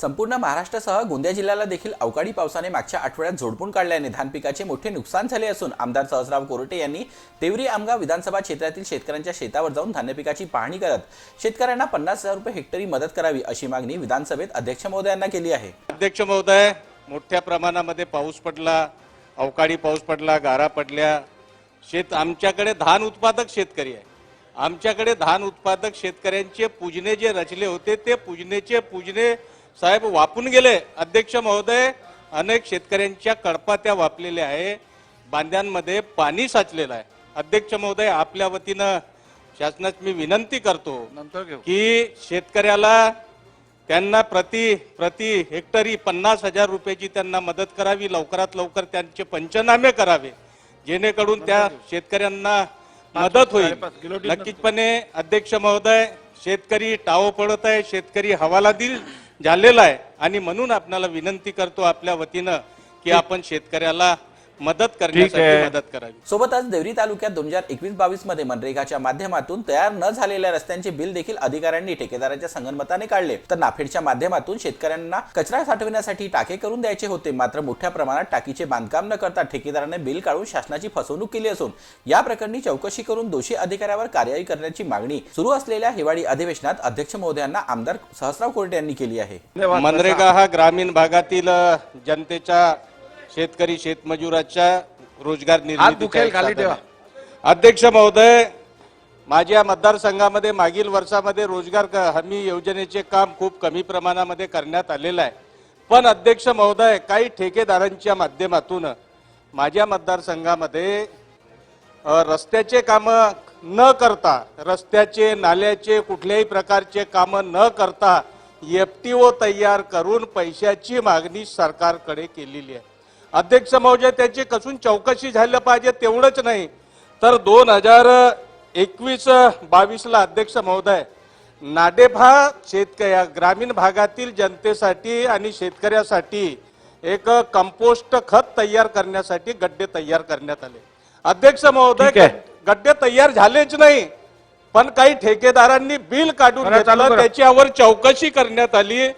संपूर्ण महाराष्ट्रासह गोंदिया जिल्ह्याला देखील अवकाळी पावसाने मागच्या आठवड्यात झोडपून काढल्याने धान पिकाचे मोठे नुकसान झाले असून आमदार सहसराव कोरटे यांनी तेवरी आमगाव विधानसभा क्षेत्रातील शेतकऱ्यांच्या शेतावर जाऊन धान्य पिकाची पाहणी करत शेतकऱ्यांना पन्नास हजार रुपये हेक्टरी मदत करावी अशी मागणी विधानसभेत अध्यक्ष महोदयांना केली आहे. अध्यक्ष महोदय मोठ्या प्रमाणामध्ये पाऊस पडला अवकाळी पाऊस पडला गारा पडल्या. शेत आमच्याकडे धान उत्पादक शेतकरी आहे. आमच्याकडे धान उत्पादक शेतकऱ्यांचे पूजने जे रचले होते ते पूजनेचे पूजने साहेब वापून गेले. अध्यक्ष महोदय अनेक शेतकऱ्यांच्या कडपा त्या वापलेल्या आहे. बांध्यांमध्ये पाणी साचलेलं आहे. अध्यक्ष महोदय आपल्या वतीनं शासनास मी विनंती करतो की शेतकऱ्याला त्यांना प्रति प्रति हेक्टरी पन्नास हजार रुपयाची त्यांना मदत करावी. लवकरात लवकर त्यांचे पंचनामे करावे. जेणेकरून त्या शेतकऱ्यांना मदत होईल. नक्कीचपणे अध्यक्ष महोदय शेतकरी टावो पडत आहे. शेतकरी हवालादिल झालेला आहे. आणि म्हणून आपल्याला विनंती करतो आपल्या वतीनं की आपण शेतकऱ्याला मदत करण्यासाठी मदत करावी. सोबतच देवरी तालुक्यात दोन हजार एकवीस बावीसमध्ये मनरेगाच्या माध्यमातून तयार न झालेल्या रस्त्यांचे बिल देखील अधिकाऱ्यांनी ठेकेदाराच्या संगनमताने काढले. तर नाफेडच्या माध्यमातून शेतकऱ्यांना कचरा साठवण्यासाठी टाके करून द्यायचे होते. मात्र मोठ्या प्रमाणात टाकीचे बांधकाम न करता ठेकेदाराने बिल काढून शासनाची फसवणूक केली असून या प्रकरणी चौकशी करून दोषी अधिकाऱ्यावर कार्यवाही करण्याची मागणी सुरू असलेल्या हिवाळी अधिवेशनात अध्यक्ष महोदयांना आमदार सहस्राव कोर्टे यांनी केली आहे. मनरेगा हा ग्रामीण भागातील जनतेच्या शेतकरी शेतमजुराच्या रोजगार. आहे. अध्यक्ष महोदय माझ्या मतदारसंघामध्ये मागील वर्षामध्ये रोजगार हमी योजनेचे काम खूप कमी प्रमाणामध्ये करण्यात आलेलं आहे पण अध्यक्ष महोदय काही ठेकेदारांच्या माध्यमातून माझ्या मतदारसंघामध्ये रस्त्याचे काम न करता रस्त्याचे नाल्याचे कुठल्याही प्रकारचे काम न करता एफटीओ तयार करून पैशाची मागणी सरकारकडे केलेली आहे अध्यक्ष महोदय त्याची कसून चौकशी झालं पाहिजे तेवढंच नाही तर दोन हजार एकवीस बावीसला अध्यक्ष महोदय नाडेप हा शेतक या ग्रामीण भागातील जनतेसाठी आणि शेतकऱ्यासाठी एक कंपोस्ट खत तयार करण्यासाठी गड्डे तयार करण्यात आले अध्यक्ष महोदय. गड्डे तयार झालेच नाही पण काही ठेकेदारांनी बिल काढून. त्याच्यावर चौकशी करण्यात आली